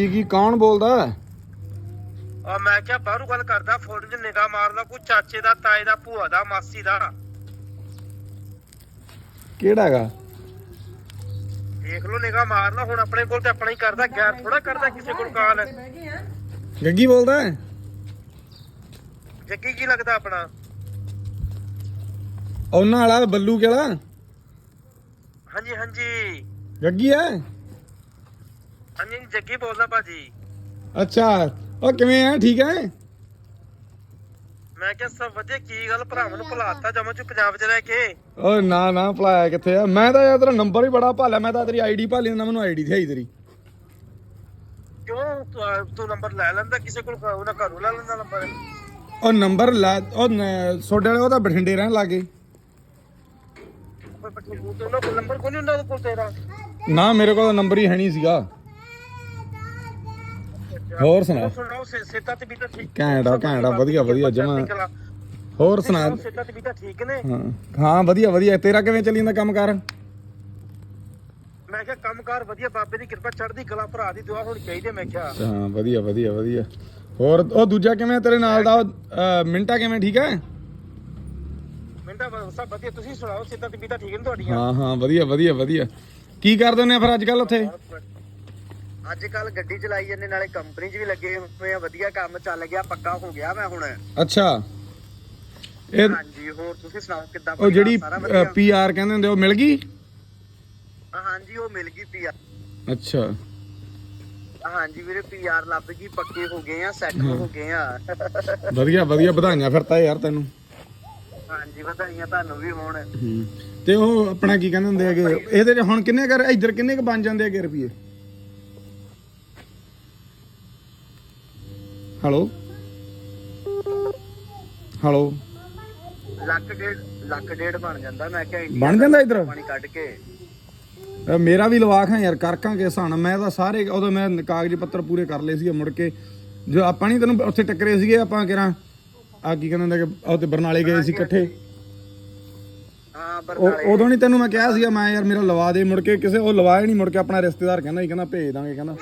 ਕੀ ਕੀ ਕੌਣ ਬੋਲਦਾ? ਆ ਮੈਂ ਕਿਹਾ ਬਾਹਰੋਂ ਗੱਲ ਕਰਦਾ ਫੋਨ 'ਚ ਨਿਗਾਹ ਮਾਰਦਾ ਕੋਈ ਚਾਚੇ ਦਾ ਤਾਏ ਦਾ ਭੂਆ ਦਾ ਮਾਸੀ ਦਾ। ਕਿਹੜਾ ਹੈਗਾ? ਦੇਖ ਲਓ ਨਿਗਾਹ ਮਾਰ ਲਾ ਹੁਣ ਆਪਣੇ ਕੋਲ ਤੇ ਆਪਣਾ ਹੀ ਕਰਦਾ ਗੈਰ ਥੋੜਾ ਕਰਦਾ ਕਿਸੇ ਕੋਲ ਕਾਲ। ਗੱਗੀ ਬੋਲਦਾ ਹੈ? ਜੱਗੀ ਕੀ ਲੱਗਦਾ ਆਪਣਾ? ਉਹਨਾਂ ਵਾਲਾ ਬੱਲੂ ਕਿਹੜਾ? ਹਾਂਜੀ ਹਾਂਜੀ। ਗੱਗੀ ਹੈ? ਹਾਂਜੀ ਹਾਂਜੀ, ਜੱਗੀ ਬੋਲਦਾ ਭਾਜੀ। ਅੱਛਾ ਉਹ ਕਿਵੇਂ ਹੈ ਠੀਕ ਹੈ ਮੈਂ ਕਿਹਾ ਸਭ ਵਧੀਆ ਕੀ ਗੱਲ ਭਰਾਵਾਂ ਨੂੰ ਭੁਲਾਤਾ ਜਮਾ ਚ ਪੰਜਾਬ 'ਚ ਰਹਿ ਕੇ? ਓ ਨਾ ਨਾ ਭਲਾਇਆ ਕਿੱਥੇ ਆ? ਮੈਂ ਤਾਂ ਯਾਰ ਤੇਰਾ ਨੰਬਰ ਹੀ ਬੜਾ ਭਾਲਿਆ ਮੈਂ ਤਾਂ ਤੇਰੀ ਆਈਡੀ ਭਾਲੀ ਨਾ ਮੈਨੂੰ ਆਈਡੀ ਦਿਖਾਈ ਤੇਰੀ। ਕਿਉਂ? ਤੂੰ- ਤੂੰ ਨੰਬਰ ਲੈ ਲੈਂਦਾ ਕਿਸੇ ਕੋਲ ਉਹਨਾਂ ਘਰੋਂ ਲੈ ਲੈਂਦਾ ਨੰਬਰ। ਉਹ ਨੰਬਰ ਲੈ ਉਹ ਨ- ਤੁਹਾਡੇ ਵਾਲੇ ਉਹ ਤਾਂ ਬਠਿੰਡੇ ਰਹਿਣ ਲੱਗੇ ਕੋਈ ਪੱਟੀ ਬੂਤ ਉਹਨਾਂ ਕੋਲ ਨੰਬਰ ਕੋਈ ਨਹੀਂ ਉਹਨਾਂ ਕੋਲ ਤੇਰਾ। ਨਾ ਮੇਰੇ ਕੋਲ ਨੰਬਰ ਹੀ ਹੈ ਨਹੀਂ ਸੀਗਾ। ਹੋਰ ਸੁਣਾ। ਸੁਣਾਓ ਸੇਤਾ ਤੇ ਵੀ ਤਾਂ ਠੀਕ ਘੈਂਟ ਆ, ਘੈਂਟ ਆ, ਵਧੀਆ, ਵਧੀਆ, ਜਮਾਂ। ਹੋਰ ਸੁਣਾ। ਸੇਤਾ ਤੇ ਵੀ ਤਾਂ ਠੀਕ ਨੇ? ਹਾਂ ਹਾਂ ਵਧੀਆ ਵਧੀਆ। ਤੇਰਾ ਕਿਵੇਂ ਚੱਲੀ ਜਾਂਦਾ ਕੰਮ ਕਰ ਮੈਂ ਕਿਹਾ ਕੰਮਕਾਰ ਵਧੀਆ ਬਾਬੇ ਦੀ ਕਿਰਪਾ ਚੜ੍ਹਦੀ ਕਲਾ ਭਰਾ ਦੀ ਦੁਆ ਹੋਣੀ ਚਾਹੀਦੀ ਮੈਂ ਕਿਹਾ। ਹਾਂ ਵਧੀਆ ਵਧੀਆ ਵਧੀਆ। ਹੋਰ ਉਹ ਦੂਜਾ ਕਿਵੇਂ ਆ ਤੇਰੇ ਨਾਲ ਦਾ? ਮਿੰਟਾ ਕਿਵੇਂ ਠੀਕ ਹੈ? ਤਾਂ ਸਭ ਵਧੀਆ ਤੁਸੀਂ ਸੁਣਾਓ ਸੇਤਾ ਤੇ ਵੀ ਤਾਂ ਠੀਕ ਨੇ ਤੁਹਾਡੀਆਂ? ਹਾਂ ਹਾਂ ਵਧੀਆ ਵਧੀਆ ਵਧੀਆ। ਕੀ ਕਰਦੇ ਨੇ ਫਿਰ ਅੱਜ ਕੱਲ ਉੱਥੇ? ਅੱਜ ਕੱਲ ਗੱਡੀ ਚਲਾਈ ਜਾਂਦੇ ਨਾਲੇ ਕੰਪਨੀ 'ਚ ਵੀ ਲੱਗੇ ਹੋਏ ਆ ਵਧੀਆ ਕੰਮ ਚੱਲ ਗਿਆ ਪੱਕਾ ਹੋ ਗਿਆ ਮੈਂ ਹੁਣ। ਅੱਛਾ। ਇਹ ਹਾਂਜੀ ਹੋਰ ਤੁਸੀਂ ਸੁਣਾਓ ਕਿੱਦਾਂ ਉਹ ਜਿਹੜੀ ਸਾਰਾ ਵਧੀਆ? ਪੀਆਰ ਕਹਿੰਦੇ ਹੁੰਦੇ ਉਹ ਮਿਲ ਗਈ? ਹਾਂਜੀ ਉਹ ਮਿਲ ਗਈ ਪੀਆਰ ਅੱਛਾ। ਹਾਂਜੀ ਵੀਰੇ ਪੀਆਰ ਲੱਭ ਗਈ ਪੱਕੇ ਹੋ ਗਏ ਆ ਸੈੱਟ ਹੋ ਗਏ ਆ। ਵਧੀਆ ਵਧੀਆ ਵਧਾਈਆਂ ਫਿਰ ਤਾਂ ਯਾਰ ਤੈਨੂੰ। ਹਾਂਜੀ ਵਧਾਈਆਂ ਤੁਹਾਨੂੰ ਵੀ ਹੋਣ। ਹੂੰ। ਤੇ ਉਹ ਆਪਣਾ ਕੀ ਕਹਿੰਦੇ ਹੁੰਦੇ ਹੈਗੇ ਇਹਦੇ 'ਚ ਹੁਣ ਕਿੰਨੇ ਕਰ ਇੱਧਰ ਕਿੰਨੇ ਕ ਬਣ ਜਾਂਦੇ ਹੈਗੇ ਰੁਪਏ ਹੈਲੋ ਹੈਲੋ ਲੱਖ ਡੇਢ ਲੱਖ ਡੇਢ ਬਣ ਜਾਂਦਾ ਮੈਂ ਕਿਹਾ ਇੰਡੀਆ ਬਣ ਜਾਂਦਾ ਇੱਧਰ? ਪਾਣੀ ਕੱਢ ਕੇ। ਅ, ਮੇਰਾ ਵੀ ਲਵਾ ਖਾਂ ਯਾਰ ਕਰ ਕਾਂਗੇ ਹਸਾਨ। ਮੈਂ ਤਾਂ ਸਾਰੇ ਉਦੋਂ ਮੈਂ ਕਾਗਜ਼ ਪੱਤਰ ਪੂਰੇ ਕਰ ਲਏ ਸੀਗੇ ਮੁੜ ਕੇ। ਜੋ ਆਪਾਂ ਨਹੀਂ ਤੈਨੂੰ ਉੱਥੇ ਟੱਕਰੇ ਸੀਗੇ ਆਪਾਂ ਕਿਰਾਂ ਆ ਕੀ ਕਹਿੰਦੇ ਹੁੰਦੇ ਕਿ ਉੱਥੇ ਬਰਨਾਲੇ ਗਏ ਸੀ ਇਕੱਠੇ। ਹਾਂ ਉਹ ਬਰਨਾਲੇ। ਉਦੋਂ ਨਹੀਂ ਤੈਨੂੰ ਮੈਂ ਕਿਹਾ ਸੀਗਾ ਮੈਂ ਯਾਰ ਮੇਰਾ ਲਵਾ ਦੇ ਮੁੜ ਕੇ ਕਿਸੇ ਉਹ ਲਵਾਇਆ ਨਹੀਂ ਮੁੜ ਕੇ ਆਪਣਾ ਰਿਸ਼ਤੇਦਾਰ ਕਹਿੰਦਾ ਸੀ ਕਹਿੰਦਾ ਭੇਜ ਦਾਂਗੇ ਕਹਿੰਦਾ।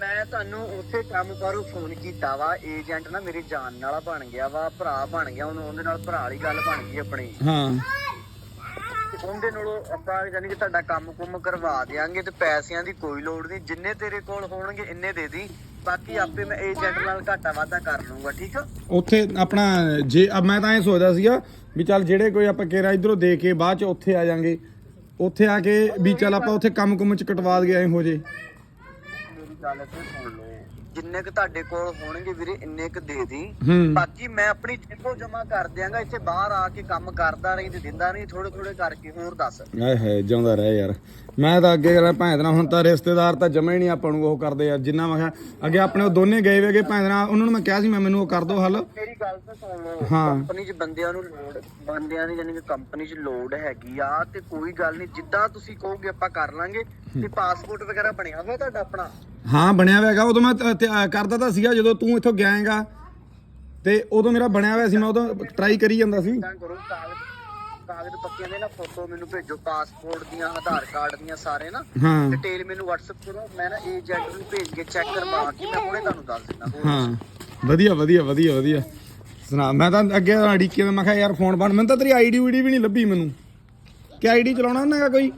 ਮੈਂ ਤੁਹਾਨੂੰ ਉੱਥੇ ਕੰਮ ਕਰੋ ਫੋਨ ਕੀਤਾ ਵਾ ਏਜੰਟ ਨਾ ਮੇਰੀ ਜਾਨ ਵਾਲਾ ਬਣ ਗਿਆ ਵਾ ਭਰਾ ਬਣ ਗਿਆ ਉਹਨੂੰ ਉਹਦੇ ਨਾਲ ਭਰਾ ਵਾਲੀ ਗੱਲ ਬਣ ਗਈ ਆਪਣੀ। ਹਾਂ। ਉਹਦੇ ਨਾਲੋਂ ਆਪਾਂ ਯਾਨੀ ਕਿ ਤੁਹਾਡਾ ਕੰਮ ਕੁੰਮ ਕਰਵਾ ਦੇਾਂਗੇ ਤੇ ਪੈਸਿਆਂ ਦੀ ਕੋਈ ਲੋੜ ਨਹੀਂ ਜਿੰਨੇ ਤੇਰੇ ਕੋਲ ਹੋਣਗੇ ਇੰਨੇ ਦੇ ਦੀ। ਬਾਕੀ ਆਪੇ ਮੈਂ ਏਜੰਟ ਨਾਲ ਘਾਟਾ ਵਾਧਾ ਕਰ ਲੂੰਗਾ ਠੀਕ ਆ? ਉੱਥੇ ਆਪਣਾ ਜੇ ਮੈਂ ਤਾਂ ਇਹ ਸੋਚਦਾ ਸੀਗਾ ਵੀ ਚੱਲ ਜਿਹੜੇ ਕੋਈ ਆਪਾਂ ਕੇਰਾ ਇਧਰੋਂ ਦੇ ਕੇ ਬਾਅਦ ਚ ਉੱਥੇ ਆ ਜਾਾਂਗੇ ਉੱਥੇ ਆ ਕੇ ਵੀ ਚੱਲ ਆਪਾਂ ਉੱਥੇ ਕੰਮ ਕੁੰਮ ਚ ਕਟਵਾ ਦਈਏ ਐ ਹੋ ਜੇ। ਗੱਲ ਸੁਣ ਲਓ। ਜਿੰਨੇ ਕ ਤੁਹਾਡੇ ਕੋਲ ਹੋਣਗੇ ਵੀਰੇ ਇੰਨੇ ਕ ਦੇ ਦੀ। ਹੂੰ। ਬਾਕੀ ਮੈਂ ਆਪਣੀ ਟਿਕੋ ਜਮਾ ਕਰ ਦਿਆਂਗਾ ਇੱਥੇ ਬਾਹਰ ਆ ਕੇ ਕੰਮ ਕਰਦਾ ਰਹੀ ਤੇ ਦਿੰਦਾ ਨਹੀਂ ਥੋੜੇ ਥੋੜੇ ਕਰਕੇ ਹੋਰ ਦੱਸ। ਆਏ ਹੈ ਜਿਉਂਦਾ ਰਹਿ ਯਾਰ। ਮੈਂ ਤਾਂ ਅੱਗੇ ਕਰਾਂ ਭੈਣ ਨਾਲ ਹੁਣ ਤਾਂ ਰਿਸ਼ਤੇਦਾਰ ਤਾਂ ਜਮੇ ਨਹੀਂ ਆਪਾਂ ਨੂੰ ਉਹ ਕਰਦੇ ਯਾਰ ਜਿੰਨਾ ਮੈਂ ਕਿਹਾ ਅੱਗੇ ਆਪਣੇ ਉਹ ਦੋਨੇ ਗਏ ਵੇਗੇ ਭੈਣ ਨਾਲ ਉਹਨਾਂ ਨੂੰ ਮੈਂ ਕਿਹਾ ਸੀ ਮੈਂ ਮੈਨੂੰ ਉਹ ਕਰ ਦੋ ਹੱਲ। ਮੇਰੀ ਗੱਲ ਤਾਂ ਸੁਣ ਲਓ ਹਾਂ। ਕੰਪਨੀ 'ਚ ਬੰਦਿਆਂ ਨੂੰ ਲੋੜ ਬੰਦਿਆਂ ਦੀ ਯਾਨੀ ਕਿ ਕੰਪਨੀ 'ਚ ਲੋੜ ਹੈਗੀ ਆ ਤੇ ਕੋਈ ਗੱਲ ਨਹੀਂ ਜਿੱਦਾਂ ਤੁਸੀਂ ਕਹੋਗੇ ਆਪਾਂ ਕਰ ਲਾਂਗੇ ਤੇ ਪਾਸਪੋਰਟ ਵਗੈਰਾ ਬਣਿਆ ਹੋਇਆ ਤੁਹਾਡਾ ਆਪਣਾ? ਹਾਂ ਬਣਿਆ ਹੋਇਆ ਹੈਗਾ। ਉਦੋਂ ਮੈਂ ਤ- ਤੇ, ਅਹ, ਕਰਦਾ ਤਾਂ ਸੀਗਾ ਜਦੋਂ ਤੂੰ ਇੱਥੋਂ ਗਿਆ ਹੈਗਾ ਤੇ ਉਦੋਂ ਮੇਰਾ ਬਣਿਆ ਹੋਇਆ ਸੀ ਮੈਂ ਉਦੋਂ ਟਰਾਈ ਕਰੀ ਜਾਂਦਾ ਸੀ। ਤਾਂ ਕਰੋ ਕਾਗਜ਼ ਕਾਗਜ਼ ਪੱਕਿਆਂ ਦੇ ਨਾ ਫੋਟੋ ਮੈਨੂੰ ਭੇਜੋ ਪਾਸਪੋਰਟ ਦੀਆਂ ਆਧਾਰ ਕਾਰਡ ਦੀਆਂ ਸਾਰੇ ਨਾ। ਹਾਂ। ਡਿਟੇਲ ਮੈਨੂੰ WhatsApp ਕਰੋ ਮੈਂ ਨਾ ਏਜੰਟ ਨੂੰ ਭੇਜ ਕੇ ਚੈੱਕ ਕਰਵਾ ਕੇ ਮੈਂ ਹੁਣੇ ਤੁਹਾਨੂੰ ਦੱਸ ਦਿੰਦਾ ਹੋਰ ਹਾਂ। ਵਧੀਆ ਵਧੀਆ ਵਧੀਆ ਵਧੀਆ। ਸੁਣਾ ਮੈਂ ਤਾਂ ਅੱਗੇ ਅੜੀਕੇ ਮੈਂ ਕਿਹਾ ਯਾਰ ਫੋਨ ਬਣ। ਮੈਨੂੰ ਤਾਂ ਤੇਰੀ ਆਈਡੀ ਵੀਡੀ ਵੀ ਨਹੀਂ ਲੱਭੀ ਮੈਨੂੰ। ਕਿ ਆਈਡੀ ਚਲਾਉਣਾ ਉਹਨਾਂ ਕੋਈ?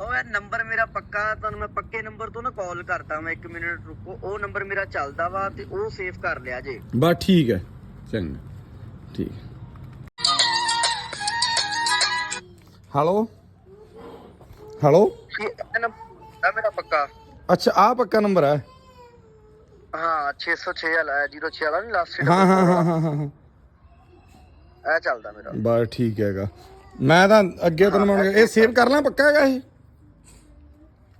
ਉਹ ਇਹ ਨੰਬਰ ਮੇਰਾ ਪੱਕਾ ਤੁਹਾਨੂੰ ਮੈਂ ਪੱਕੇ ਨੰਬਰ ਤੋਂ ਨਾ ਕਾਲ ਕਰਦਾ ਮੈਂ 1 ਮਿੰਟ ਰੁਕੋ। ਉਹ ਨੰਬਰ ਮੇਰਾ ਚੱਲਦਾ ਵਾ ਤੇ ਉਹ ਸੇਵ ਕਰ ਲਿਆ ਜੇ। ਬਸ ਠੀਕ ਹੈ। ਚੰਗਾ। ਠੀਕ ਹੈਲੋ ਹੈਲੋ ਇਹ ਨੰਬਰ ਮੇਰਾ ਪੱਕਾ। ਅੱਛਾ ਆ ਪੱਕਾ ਨੰਬਰ ਹੈ। ਹਾਂ 606 ਵਾਲਾ 06 ਵਾਲਾ ਨਹੀਂ ਲਾਸਟ ਹਾਂ ਹਾਂ ਹਾਂ ਹਾਂ ਹਾਂ। ਇਹ ਚੱਲਦਾ ਮੇਰਾ। ਬਸ ਠੀਕ ਹੈਗਾ। ਮੈਂ ਤਾਂ ਅੱਗੇ ਤੈਨੂੰ ਮੈਂ ਇਹ ਸੇਵ ਕਰ ਲਾਂ ਪੱਕਾ ਹੈਗਾ ਇਹ?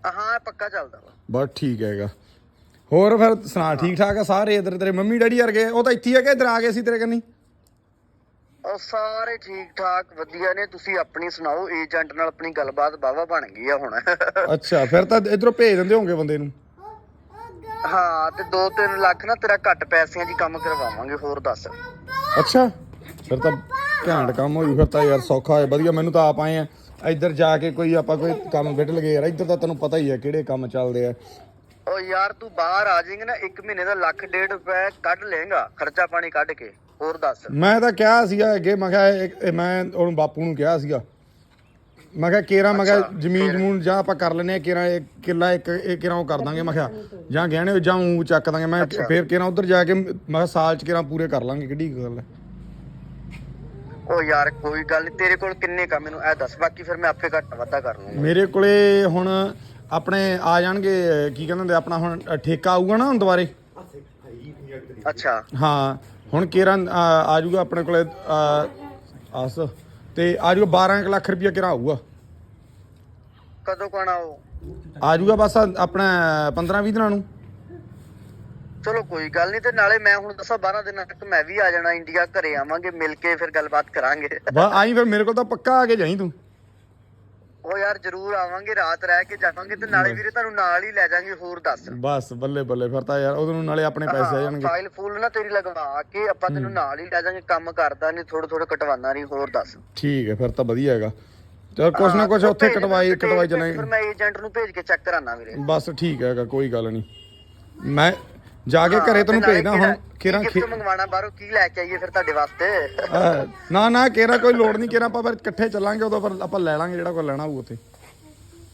ਹਾਂ ਪੱਕਾ ਚੱਲਦਾ ਵਾ। ਬਸ ਠੀਕ ਹੈਗਾ। ਹੋਰ ਫਿਰ ਸੁਣਾ ਠੀਕ ਠਾਕ ਆ ਸਾਰੇ ਇਧਰ ਤੇਰੇ ਮੰਮੀ ਡੈਡੀ ਵਰਗੇ? ਉਹ ਤਾਂ ਇੱਥੇ ਹੀ ਆ ਕਿ ਇਧਰ ਆ ਗਏ ਸੀ ਤੇਰੇ ਕੰਨੀ? ਉਹ ਸਾਰੇ ਠੀਕ ਠਾਕ ਵਧੀਆ ਨੇ। ਤੁਸੀਂ ਆਪਣੀ ਸੁਣਾਓ ਏਜੰਟ ਨਾਲ ਆਪਣੀ ਗੱਲਬਾਤ ਬਾਵਾ ਬਣ ਗਈ ਆ ਹੁਣ। ਅੱਛਾ ਫਿਰ ਤਾਂ ਇਧਰੋਂ ਭੇਜ ਦਿੰਦੇ ਹੋਗੇ ਬੰਦੇ ਨੂੰ? ਹਾਂ ਤੇ 2-3 ਲੱਖ ਨਾ ਤੇਰਾ ਘੱਟ ਪੈਸਿਆਂ 'ਚ ਹੀ ਕੰਮ ਕਰਵਾਵਾਂਗੇ ਹੋਰ ਦੱਸ। ਅੱਛਾ ਫਿਰ ਤਾਂ ਘੈਂਟ ਕੰਮ ਹੋਈ ਫਿਰ ਤਾਂ ਯਾਰ ਸੌਖਾ ਹੋਇਆ ਵਧੀਆ ਮੈਨੂੰ ਤਾਂ ਆਪ ਆਏ ਆ। ਇੱਧਰ ਜਾ ਕੇ ਕੋਈ ਆਪਾਂ ਕੋਈ ਕੰਮ ਵਿੱਢ ਲਗੇ ਯਾਰ ਇੱਧਰ ਤਾਂ ਤੈਨੂੰ ਪਤਾ ਹੀ ਆ ਕਿਹੜੇ ਕੰਮ ਚੱਲਦੇ ਆ। ਉਹ ਯਾਰ ਤੂੰ ਬਾਹਰ ਆ ਜਾਏਂਗਾ ਨਾ 1 ਮਹੀਨੇ ਦਾ ਲੱਖ ਡੇਢ ਰੁਪਏ ਕੱਢ ਲੇਗਾ ਖਰਚਾ ਪਾਣੀ ਕੱਢ ਕੇ ਹੋਰ ਦੱਸ। ਮੈਂ ਤਾਂ ਕਿਹਾ ਸੀਗਾ ਅੱਗੇ ਮੈਂ ਕਿਹਾ ਇਹ- ਇਹ ਮੈਂ ਉਹਨੂੰ ਬਾਪੂ ਨੂੰ ਕਿਹਾ ਸੀਗਾ। ਮੈਂ ਕਿਹਾ ਕੇਰਾ ਮੈਂ ਕਿਹਾ ਜ਼ਮੀਨ ਜਮੂਨ ਜਾਂ ਆਪਾਂ ਕਰ ਲੈਨੇ ਆ ਕੇਰਾ ਇੱਕ ਕਿੱਲਾ ਇੱਕ ਇੱਕ ਕੇਰਾ ਉਹ ਕਰ ਦਾਂਗੇ ਮੈਂ ਕਿਹਾ ਜਾਂ ਗਹਿਣੇ ਜਾਂ ਉਹ ਚੱਕ ਦਾਂਗੇ ਮੈਂ। ਫੇਰ ਕੇਰਾ ਉਧਰ ਜਾ ਕੇ ਮੈਂ ਕਿਹਾ ਸਾਲ ਚ ਕੇਰਾ ਪੂਰੇ ਕਰ ਲਾਂਗੇ ਕਿੱਡੀ ਕੁ ਗੱਲ ਹੈ। ਉਹ ਯਾਰ ਕੋਈ ਗੱਲ ਤੇਰੇ ਕੋਲ ਕਿੰਨੇ ਕਾ ਮੈਨੂੰ ਇਹ ਦੱਸ ਬਾਕੀ ਫਿਰ ਮੈਂ ਆਪੇ ਘੱਟ ਵਾਧਾ ਕਰ ਲੂੰਗਾ ਮੇਰੇ ਕੋਲੇ ਹੁਣ ਆਪਣੇ ਆ ਜਾਣਗੇ ਕੀ ਕਹਿੰਦੇ ਹੁੰਦੇ ਆਪਣਾ ਹੁਣ ਠੇਕਾ ਆਊਗਾ ਨਾ ਹੁਣ ਦੁਬਾਰੇ? ਅੱਛਾ। ਹਾਂ ਹੁਣ ਕੇਰਾ ਆ ਜਾਊਗਾ ਆਪਣੇ ਕੋਲੇ ਆਸ ਤੇ ਆ ਜਾਊਗਾ 12 ਕੁ ਲੱਖ ਰੁਪਇਆ ਕਿਰਾ ਆਊਗਾ। ਕਦੋਂ ਕਣਾ ਉਹ ਆ ਜਾਊਗਾ ਬਸ ਆਪਣਾ 15 20 ਦਿਨਾਂ ਨੂੰ। ਚਲੋ ਕੋਈ ਗੱਲ ਨਹੀਂ ਤੇ ਨਾਲੇ ਮੈਂ ਹੁਣ ਦੱਸਾਂ 12 ਦਿਨਾਂ ਤੱਕ ਮੈਂ ਵੀ ਆ ਜਾਣਾ ਇੰਡੀਆ ਘਰੇ ਆਵਾਂਗੇ ਮਿਲ ਕੇ ਫਿਰ ਗੱਲਬਾਤ ਕਰਾਂਗੇ। ਬਸ ਆਈ ਫਿਰ ਮੇਰੇ ਕੋਲ ਤਾਂ ਪੱਕਾ ਆ ਕੇ ਜਾਈ ਤੂੰ। ਉਹ ਯਾਰ ਜ਼ਰੂਰ ਆਵਾਂਗੇ ਰਾਤ ਰਹਿ ਕੇ ਜਾਵਾਂਗੇ ਤੇ ਨਾਲੇ ਵੀਰੇ ਤੁਹਾਨੂੰ ਨਾਲ ਹੀ ਲੈ ਜਾਾਂਗੇ ਹੋਰ ਦੱਸ। ਬਸ ਬੱਲੇ ਬੱਲੇ ਫਿਰ ਤਾਂ ਯਾਰ ਉਹਦੇ ਨੂੰ ਨਾਲੇ ਆਪਣੇ ਪੈਸੇ ਆ ਜਾਣਗੇ। ਫਾਈਲ ਫੁੱਲ ਨਾ ਤੇਰੀ ਲਗਵਾ ਕੇ ਆਪਾਂ ਤੈਨੂੰ ਨਾਲ ਹੀ ਲੈ ਜਾਾਂਗੇ ਕੰਮ ਕਰਦਾ ਨਹੀਂ ਥੋੜਾ ਥੋੜਾ ਕਟਵਾਨਾ ਨਹੀਂ ਹੋਰ ਦੱਸ। ਠੀਕ ਹੈ ਫਿਰ ਤਾਂ ਵਧੀਆ ਹੈਗਾ। ਚਲ ਕੁਛ ਨਾ ਕੁਛ ਉੱਥੇ ਕਟਵਾਈ ਕਟਵਾਈ ਚਲਾਂਗੇ। ਫਿਰ ਮੈਂ ਏਜੰਟ ਨੂੰ ਭੇਜ ਕੇ ਚੈੱਕ ਕਰਾਨਾ ਵੀਰੇ। ਬਸ ਠੀਕ ਹੈਗਾ ਕੋਈ ਗੱਲ ਨਹੀਂ ਮੈਂ ਜਾ ਕੇ ਘਰੇ ਤੈਨੂੰ ਭੇਜਦਾ ਹੁਣ ਕਿਹੜਾ- ਕਿਹੜਾ ਕੀ gift ਮੰਗਵਾਉਣਾ ਬਾਹਰੋਂ? ਕੀ ਲੈ ਕੇ ਆਈਏ ਫਿਰ ਤੁਹਾਡੇ ਵਾਸਤੇ? ਅਹ, ਨਾ ਨਾ ਕਿਹੜਾ ਕੋਈ ਲੋੜ ਨਹੀਂ ਕਿਹੜਾ ਆਪਾਂ ਫਿਰ ਇਕੱਠੇ ਚੱਲਾਂਗੇ ਉਦੋਂ ਫਿਰ ਆਪਾਂ ਲੈ ਲਾਂਗੇ ਜਿਹੜਾ ਕੋਈ ਲੈਣਾ ਹੋਊ ਉੱਥੇ।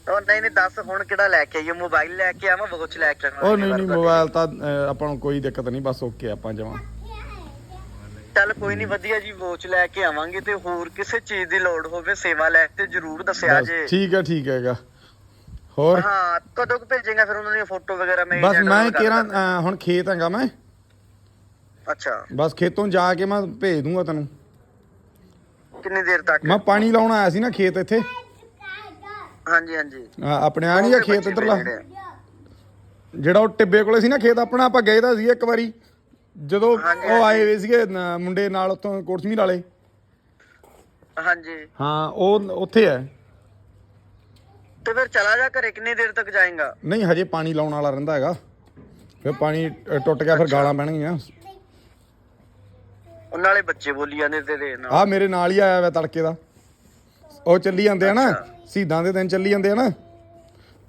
ਉਹ ਨਹੀਂ ਨਹੀਂ ਦੱਸ ਹੁਣ ਕਿਹੜਾ ਲੈ ਕੇ ਆਈਏ? ਮੋਬਾਈਲ ਲੈ ਕੇ ਆਵਾਂ ਵਾਚ ਲੈ ਕੇ ਆਵਾਂ? ਉਹ ਨਹੀਂ ਨਹੀਂ ਮੋਬਾਈਲ ਤਾਂ ਅਹ, ਆਪਾਂ ਨੂੰ ਕੋਈ ਦਿੱਕਤ ਨਹੀਂ ਬਸ ਓਕੇ ਆਪਾਂ ਜਮਾਂ ਚੱਲ ਕੋਈ ਨਹੀਂ ਵਧੀਆ ਜੀ ਵਾਚ ਲੈ ਕੇ ਆਵਾਂਗੇ ਤੇ ਹੋਰ ਕਿਸੇ ਚੀਜ਼ ਦੀ ਲੋੜ ਹੋਵੇ ਸੇਵਾ ਲੈ ਤੇ ਜਰੂਰ ਦੱਸਿਆ ਬਸ ਜੇ। ਠੀਕ ਹੈ ਠੀਕ ਹੈਗਾ। ਹੋਰ? ਹਾਂ ਕਦੋਂ ਕੁ ਭੇਜੇਗਾ ਫਿਰ ਉਹਨਾਂ ਦੀਆਂ ਫੋਟੋ ਵਗੈਰਾ ਮੈਂ ਬਸ ਮੈਂ ਕਿਹੜਾ। ਹੁਣ ਖੇਤ ਹੈਗਾ ਮੈਂ। ਅੱਛਾ। ਬਸ ਖੇਤੋਂ ਜਾ ਕੇ ਮੈਂ ਭੇਜ ਦੂੰਗਾ ਤੈਨੂੰ। ਕਿੰਨੀ ਦੇਰ ਤੱਕ? ਮੈਂ ਪਾਣੀ ਲਾਉਣ ਆਇਆ ਸੀ ਨਾ ਖੇਤ ਇੱਥੇ। ਹਾਂਜੀ ਹਾਂਜੀ। ਆਪਣੇ ਆ ਨਹੀਂ ਆ ਖੇਤ ਇੱਧਰਲਾ। ਜਿਹੜੇ ਉਹ ਟਿੱਬੇ ਕੋਲੇ ਸੀ ਨਾ ਖੇਤ ਆਪਣਾ ਆਪਾਂ ਗਏ ਤਾਂ ਸੀ ਇੱਕ ਵਾਰੀ। ਜਦੋਂ ਉਹ ਆਏ ਹੋਏ ਸੀਗੇ ਮੁੰਡੇ ਨਾਲ ਉੱਥੋਂ ਕੋਟਸ਼ਮੀਰ ਵਾਲੇ। ਹਾਂਜੀ। ਹਾਂ ਉਹ ਉੱਥੇ ਹੈ। ਤੇ ਫਿਰ ਚਲਾ ਜਾ ਘਰੇ ਕਿੰਨੀ ਦੇਰ ਤੱਕ ਜਾਏਗਾ? ਨਹੀਂ ਹਜੇ ਪਾਣੀ ਲਾਉਣ ਵਾਲਾ ਰਹਿੰਦਾ ਹੈਗਾ। ਫਿਰ ਪਾਣੀ ਅ, ਟੁੱਟ ਗਿਆ ਫਿਰ ਗਾਲਾਂ ਪੈਣਗੀਆਂ। ਉਹ ਨਾਲੇ ਬੱਚੇ ਬੋਲੀ ਜਾਂਦੇ ਤੇਰੇ ਨਾਲ। ਆ ਮੇਰੇ ਨਾਲ ਹੀ ਆਇਆ ਵਾ ਤੜਕੇ ਦਾ। ਉਹ ਚੱਲੀ ਜਾਂਦੇ ਆ ਨਾ। ਸ਼ਹੀਦਾਂ ਦੇ ਦਿਨ ਚੱਲੀ ਜਾਂਦੇ ਆ ਨਾ।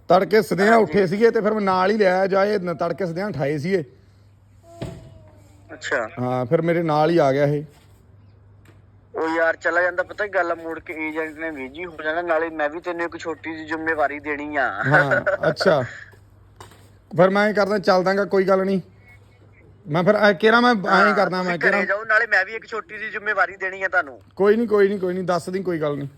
ਤੜਕੇ ਸਦਿਆਂ ਉੱਠੇ ਸੀਗੇ ਤੇ ਫਿਰ ਮੈਂ ਨਾਲ ਹੀ ਲਿਆਇਆ ਜਾਏ ਤੜਕੇ ਸਦਿਆਂ ਉਠਾਏ ਸੀਗੇ। ਅੱਛਾ। ਹਾਂ ਫਿਰ ਮੇਰੇ ਨਾਲ ਹੀ ਆ ਗਿਆ ਇਹ। ਉਹ ਯਾਰ ਚਲਾ ਜਾਂਦਾ ਪਤਾ ਗੱਲ ਮੁੜ ਕੇ ਏਜੰਟ ਨੇ ਵੀਜੀ ਹੋ ਜਾਣਾ ਨਾਲੇ ਮੈਂ ਵੀ ਤੈਨੂੰ ਇੱਕ ਛੋਟੀ ਜਿਹੀ ਜ਼ਿੰਮੇਵਾਰੀ ਦੇਣੀ ਆ। ਹਾਂ ਅੱਛਾ। ਫਿਰ ਮੈਂ ਇਹ ਕਰਦਾ ਚੱਲ ਦਾਂਗਾ ਕੋਈ ਗੱਲ ਨਹੀਂ। ਮੈਂ ਫਿਰ ਐ ਕਿਹੜਾ ਮੈਂ ਐਂ ਕਰਦਾ ਮੈਂ ਘਰੇ ਕਿਹੜਾ? ਜਾਓ ਨਾਲੇ ਮੈਂ ਵੀ ਇੱਕ ਛੋਟੀ ਜਿਹੀ ਜ਼ਿੰਮੇਵਾਰੀ ਦੇਣੀ ਆ ਤੁਹਾਨੂੰ। ਕੋਈ ਨਹੀਂ ਕੋਈ ਨਹੀਂ ਕੋਈ ਨਹੀਂ ਦੱਸ ਦੀ ਕੋਈ ਗੱਲ ਨਹੀਂ।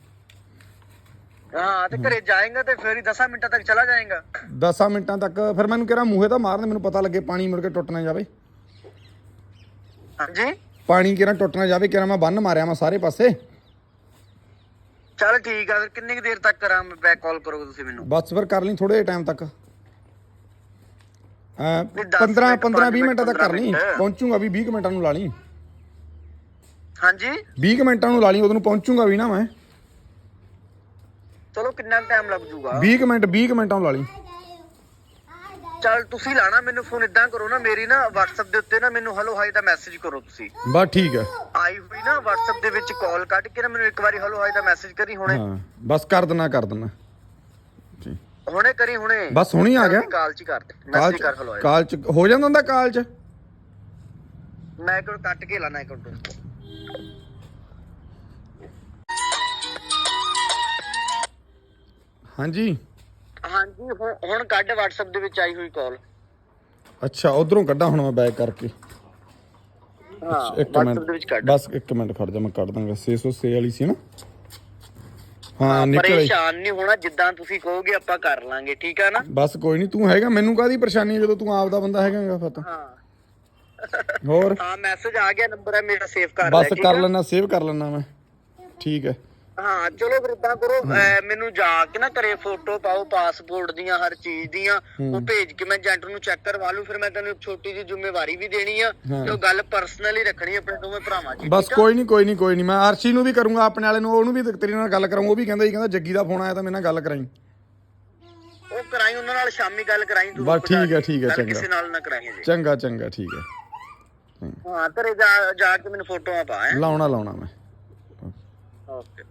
ਹਾਂ ਤੇ ਘਰੇ ਜਾਏਗਾ ਤੇ ਫਿਰ ਹੀ 10 ਮਿੰਟਾਂ ਤੱਕ ਚਲਾ ਜਾਏਗਾ। 10 ਮਿੰਟਾਂ ਤੱਕ ਫਿਰ ਮੈਨੂੰ ਕਿਹੜਾ ਮੂਹੇ ਤਾਂ ਮਾਰਨ ਮੈਨੂੰ ਪਤਾ ਲੱਗੇ ਪਾਣੀ ਮੁੜ ਕੇ ਟੁੱਟ ਨਾ ਜਾਵੇ। ਹਾਂਜੀ? ਪਾਣੀ ਕਿਹੜਾ ਟੁੱਟ ਨਾ ਜਾਵੇ ਕਿਹੜਾ ਮੈਂ ਬੰਨ ਮਾਰਿਆ ਮੈਂ ਸਾਰੇ ਪਾਸੇ। ਚਲ ਠੀਕ ਆ ਫਿਰ ਕਿੰਨੀ ਕੁ ਦੇਰ ਤੱਕ ਕਰਾਂ ਮੈਂ ਬੈਕ ਕਾਲ ਕਰੋਗੇ ਤੁਸੀਂ ਮੈਨੂੰ? ਬਸ ਫਿਰ ਕਰ ਲਈ ਥੋੜੇ ਟਾਈਮ ਤੱਕ। ਅ ਨਹੀਂ, ਦਸ 15 ਮਿੰਟ, 15 20 ਪੰਜ ਮਿੰਟਾਂ ਤੱਕ ਕਰ ਲਈ। ਪਹੁੰਚੂਗਾ ਵੀ 20 ਕੁ ਮਿੰਟਾਂ ਨੂੰ ਲਾ ਲਈ। ਹਾਂਜੀ? 20 ਕੁ ਮਿੰਟਾਂ ਨੂੰ ਲਾ ਲਈ ਉਦੋਂ ਨੂੰ ਪਹੁੰਚੂਗਾ ਵੀ ਨਾ ਮੈਂ। ਚਲੋ ਕਿੰਨਾ ਟਾਈਮ ਲੱਗ ਜੂਗਾ? 20 ਕੁ ਮਿੰਟ 20 ਕੁ ਮਿੰਟਾਂ ਨੂੰ ਲਾ ਲਈ। ਚਲ ਤੁਸੀਂ ਲਾਣਾ ਮੈਨੂੰ ਫੋਨ ਇਦਾਂ ਕਰੋ ਨਾ ਮੇਰੀ ਨਾ WhatsApp ਦੇ ਉੱਤੇ ਨਾ ਮੈਨੂੰ ਹਲੋ ਹਾਈ ਦਾ ਮੈਸੇਜ ਕਰੋ ਤੁਸੀਂ। ਬਸ ਠੀਕ ਹੈ। ਆਈ ਹੋਈ ਨਾ WhatsApp ਦੇ ਵਿੱਚ ਕਾਲ ਕੱਢ ਕੇ ਨਾ ਮੈਨੂੰ ਇੱਕ ਵਾਰੀ ਹਲੋ ਹਾਈ ਦਾ ਮੈਸੇਜ ਕਰੀ ਹੁਣੇ। ਹਾਂ ਬਸ ਕਰ ਦੇਣਾ ਕਰ ਦੇਣਾ ਜੀ। ਹੁਣੇ ਕਰੀ ਹੁਣੇ। ਬਸ ਹੁਣੀ ਆ ਗਿਆ? ਕਾਲ ਚ ਕਰ ਦੇ। ਕਾਲ ਮੈਸੇਜ ਕਰ ਹਲੋ ਹਾਈ ਕਾਲ ਚ ਹੋ ਜਾਂਦਾ ਹੁੰਦਾ ਕਾਲ ਚ? ਮੈਂ ਵਾਰ ਕੱਟ ਕੇ ਲਾਣਾ ਇੱਕ ਮਿੰਟ। ਹਾਂਜੀ। ਹਾਂਜੀ ਹੁਣ ਹੁਣ ਕੱਢ WhatsApp ਦੇ ਵਿੱਚ ਆਈ ਹੋਈ ਕਾਲ ਅੱਛਾ ਉਧਰੋਂ ਕੱਢਾਂ ਹੁਣ ਮੈਂ ਬੈਕ ਕਰਕੇ। ਹਾਂ ਇੱਕ WhatsApp ਦੇ ਵਿੱਚ ਮਿੰਟ ਕੱਢ। ਬਸ ਇੱਕ ਮਿੰਟ ਖੜ ਜਾ ਮੈਂ ਕੱਢ ਦਾਂਗਾ। 606 ਵਾਲੀ ਸੀ ਨਾ। ਹਾਂ ਨਿਕਲ ਆਈ। ਪਰੇਸ਼ਾਨ ਨਹੀਂ ਹੋਣਾ ਜਿੱਦਾਂ ਤੁਸੀਂ ਕਹੋਗੇ ਆਪਾਂ ਕਰ ਲਾਂਗੇ ਠੀਕ ਆ ਨਾ? ਬਸ ਕੋਈ ਨਹੀਂ ਤੂੰ ਹੈਗਾ ਮੈਨੂੰ ਕਾਦੀ ਪਰੇਸ਼ਾਨੀ ਹੈ ਜਦੋਂ ਤੂੰ ਆਪ ਦਾ ਬੰਦਾ ਹੈਗਾਗਾ ਫਿਰ ਤਾਂ। ਹਾਂ। ਹੋਰ? ਹਾਂ ਮੈਸੇਜ ਆ ਗਿਆ ਨੰਬਰ ਹੈ ਮੇਰਾ ਸੇਵ ਕਰ ਲੈ ਬਸ ਠੀਕ ਕਰ ਆ? ਲੈਣਾ ਸੇਵ ਕਰ ਲੈਣਾ ਮੈਂ। ਠੀਕ ਹੈ। ਹਾਂ ਚਲੋ ਫਿਰ ਇਦਾਂ ਕਰੋ ਮੈਨੂੰ ਜਾ ਕੇ ਨਾ ਕਰੇ ਫੋਟੋ ਪਾਓ ਪਾਸਪੋਰਟ ਦੀਆਂ ਹਰ ਚੀਜ਼ ਦੀਆਂ ਉਹ ਭੇਜ ਕੇ ਮੈਂ ਏਜੰਟ ਨੂੰ ਚੈੱਕ ਕਰਵਾ ਲੂ ਫਿਰ ਮੈਂ ਤੈਨੂੰ ਇੱਕ ਛੋਟੀ ਜਿਹੀ ਜ਼ਿੰਮੇਵਾਰੀ ਵੀ ਦੇਣੀ ਆ। ਤੇ ਉਹ ਗੱਲ ਪਰਸਨਲੀ ਰੱਖਣੀ ਆਪਣੇ ਦੋਵੇਂ ਭਰਾਵਾਂ 'ਚ ਬਸ ਕੋਈ ਨਹੀਂ ਕੋਈ ਨਹੀਂ ਕੋਈ ਨਹੀਂ ਮੈਂ ਅਰਸ਼ੀ ਨੂੰ ਵੀ ਕਰੂੰਗਾ ਆਪਣੇ ਵਾਲੇ ਨੂੰ ਉਹਨੂੰ ਵੀ ਤੇਰੇ ਨਾਲ ਗੱਲ ਕਰਾਂਗਾ ਉਹ ਵੀ ਕਹਿੰਦਾ ਜੀ ਕਹਿੰਦਾ ਜੱਗੀ ਦਾ ਫੋਨ ਆਇਆ ਤਾਂ ਮੇਰੇ ਨਾਲ ਗੱਲ ਕਰਾਈ। ਉਹ ਕਰਾਈ ਉਹਨਾਂ ਨਾਲ ਸ਼ਾਮੀ ਗੱਲ ਕਰਾਈ ਤੂੰ ਬਸ ਠੀਕ ਹੈ, ਠੀਕ ਹੈ, ਚੰਗਾ। ਕਿਸੇ ਨਾਲ ਨਾ ਕਰਾਈ ਜੀ ਚੰਗਾ ਚੰਗਾ ਠੀਕ ਹੈ। ਹਾਂ ਘਰੇ ਜਾ ਜਾ ਕੇ ਮੈਨੂੰ ਫੋਟੋਆਂ ਪਾ ਲਾਉਣਾ ਲਾਉਣਾ ਮੈਂ। ਓਕੇ।